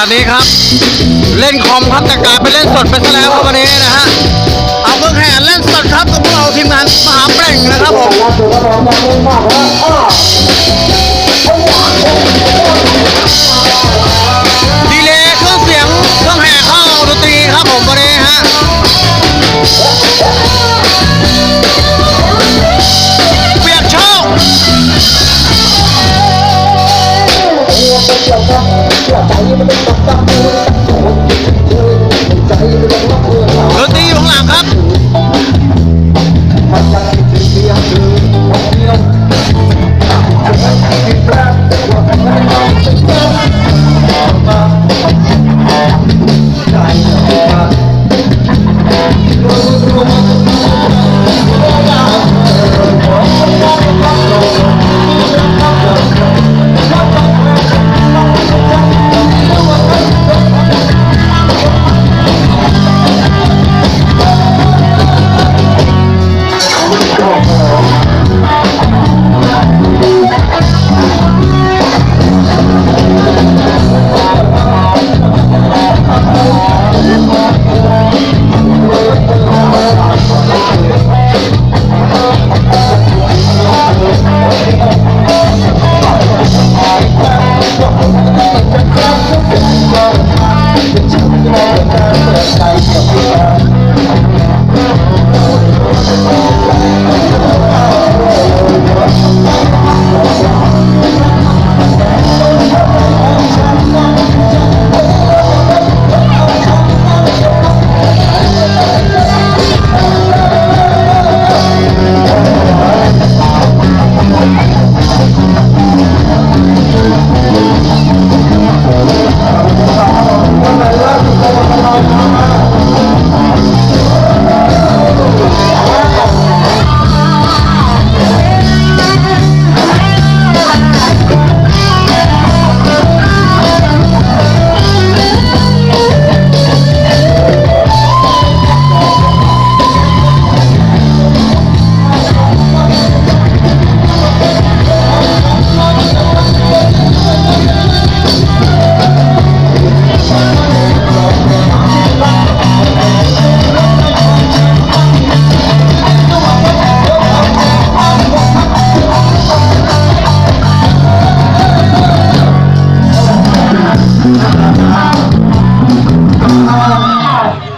นาดนี้ครับ เล่นคอมครับแต่กลายเป็นเล่นสดไปซะแล้วครับวันนี้นะฮะเอาเครื่องแห่เล่นสดครับกับพวกเราทีมงานมหาเปล่งนะครับผม ดนตรีอยู่ข้งหลังครับ